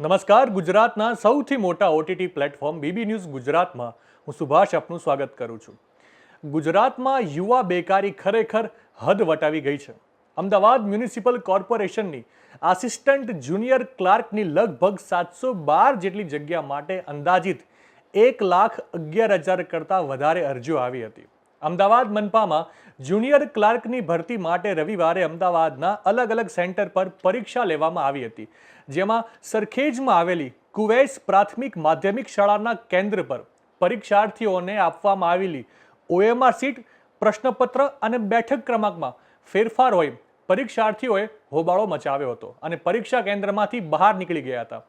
નમસ્કાર, ગુજરાતના સૌથી મોટા ઓટીટી પ્લેટફોર્મ બીબી ન્યૂઝ ગુજરાતમાં. હું સુભાષ આપનું સ્વાગત કરું છું. ગુજરાતમાં યુવા બેકારી ખરેખર હદ વટાવી ગઈ છે. અમદાવાદ મ્યુનિસિપલ કોર્પોરેશનની આસિસ્ટન્ટ જુનિયર ક્લાર્કની લગભગ સાતસો બાર જેટલી જગ્યા માટે અંદાજિત એક લાખ અગિયાર હજાર કરતાં વધારે અરજીઓ આવી હતી. અમદાવાદ મનપામાં જુનિયર ક્લાર્કની ભરતી માટે રવિવારે અમદાવાદના અલગ અલગ સેન્ટર પર પરીક્ષા લેવામાં આવી હતી, જેમાં સરખેજમાં આવેલી કુવેસ પ્રાથમિક માધ્યમિક શાળાના કેન્દ્ર પર પરીક્ષાર્થીઓને આપવામાં આવેલી ઓએમઆર સીટ, પ્રશ્નપત્ર અને બેઠક ક્રમાંકમાં ફેરફાર હોય પરીક્ષાર્થીઓએ હોબાળો મચાવ્યો હતો અને પરીક્ષા કેન્દ્રમાંથી બહાર નીકળી ગયા હતા.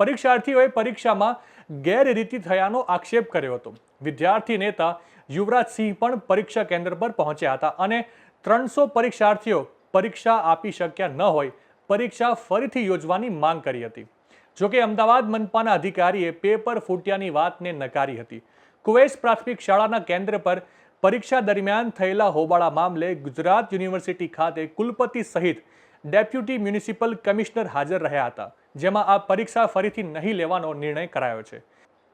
પરીક્ષાર્થીઓએ પરીક્ષામાં ગેરરીતિ થયાનો આક્ષેપ કર્યો હતો. વિદ્યાર્થી નેતા યુવરાજસિંહ પણ પરીક્ષા કેન્દ્ર પર પહોંચ્યા હતા અને ત્રણસો પરીક્ષાર્થીઓ પરીક્ષા આપી શક્યા ન હોય, પરીક્ષા ફરીથી યોજવાની માંગ કરી હતી. જોકે અમદાવાદ મનપાના અધિકારીએ પેપર ફૂટ્યાની વાતને નકારી હતી. કુવેસ પ્રાથમિક શાળાના કેન્દ્ર પર પરીક્ષા દરમિયાન થયેલા હોબાળા મામલે ગુજરાત યુનિવર્સિટી ખાતે કુલપતિ સહિત ડેપ્યુટી મ્યુનિસિપલ કમિશનર હાજર રહ્યા હતા, જેમાં આ પરીક્ષા ફરીથી નહીં લેવાનો નિર્ણય કરાયો છે.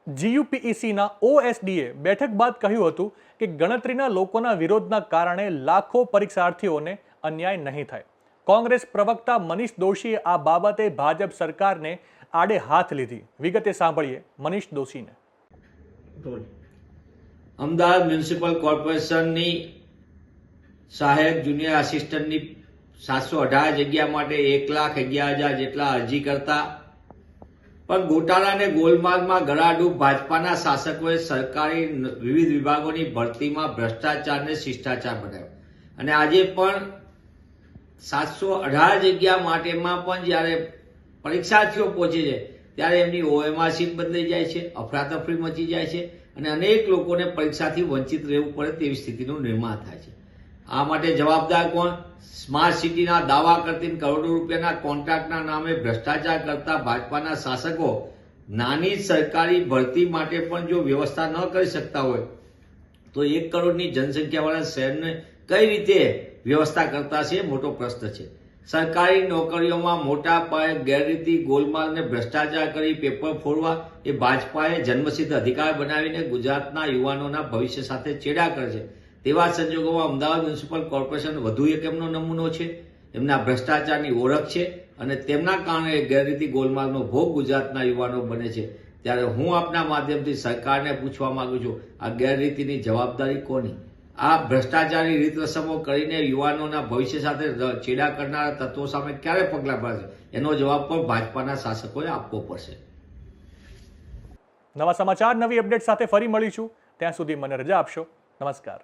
જીયુપીઈસીના ઓએસડીએ બેઠક બાદ કહ્યું હતું કે ગણતરીના લોકોના વિરોધના કારણે લાખો પરીક્ષાર્થીઓને અન્યાય નહીં થાય. કોંગ્રેસ પ્રવક્તા મનીષ દોશીએ આ બાબતે ભાજપ સરકારને આડે હાથ લીધી. વિગતે સાંભળીએ મનીષ દોશીને. અમદાવાદ મ્યુનિસિપલ કોર્પોરેશનની સહાયક જુનિયર આસિસ્ટન્ટની સાતસો અઢાર જગ્યા માટે એક લાખ અગિયાર હજાર જેટલા અરજી કરતા પણ ગોટાળા અને ગોલમાલમાં ગળાડૂબ ભાજપાના શાસકોએ સરકારી વિવિધ વિભાગોની ભરતીમાં ભ્રષ્ટાચારને શિષ્ટાચાર બનાવ્યો. અને આજે પણ સાતસો અઢાર જગ્યા માટેમાં પણ જ્યારે પરીક્ષાર્થીઓ પહોંચે છે, ત્યારે એમની ઓએમઆર સીટ બદલાઈ જાય છે, અફરાતફરી મચી જાય છે અને અનેક લોકોને પરીક્ષાથી વંચિત રહેવું પડે તેવી સ્થિતિનું નિર્માણ થાય છે. આ માટે જવાબદાર કોણ? સ્માર્ટ સિટીના દાવા કરતી કરોડો રૂપિયાના કોન્ટ્રાક્ટના નામે ભ્રષ્ટાચાર કરતા ભાજપાના શાસકો નાની સરકારી ભરતી માટે પણ જો વ્યવસ્થા ન કરી શકતા હોય, તો એક કરોડની જનસંખ્યાવાળા શહેરને કઈ રીતે વ્યવસ્થા કરતા છે મોટો પ્રશ્ન છે. સરકારી નોકરીઓમાં મોટા પાયે ગેરરીતિ, ગોલમાલ અને ભ્રષ્ટાચાર કરી પેપર ફોડવા એ ભાજપાએ જન્મસિદ્ધ અધિકાર બનાવીને ગુજરાતના યુવાનોના ભવિષ્ય સાથે ચેડા કરે છે. તેવા સંજોગોમાં અમદાવાદ મ્યુનિસિપલ કોર્પોરેશન વધુ એક એમનો નમૂનો છે. એમના ભ્રષ્ટાચારની ઓળખ છે અને તેમના કારણે ગેરરીતિ ગોલમાલનો ભોગ ગુજરાતના યુવાનો બને છે. ત્યારે હું આપના માધ્યમથી સરકારને પૂછવા માંગુ છું, આ ગેરરીતિની જવાબદારી કોની? આ ભ્રષ્ટાચારની રીત રસમો કરીને યુવાનોના ભવિષ્ય સાથે ચેડા કરનારા તત્વો સામે ક્યારે પગલાં ભરાશે? એનો જવાબ પણ ભાજપાના શાસકોએ આપવો પડશે. નવા સમાચાર, નવી અપડેટ સાથે ફરી મળીશું. ત્યાં સુધી મને રજા આપશો. નમસ્કાર.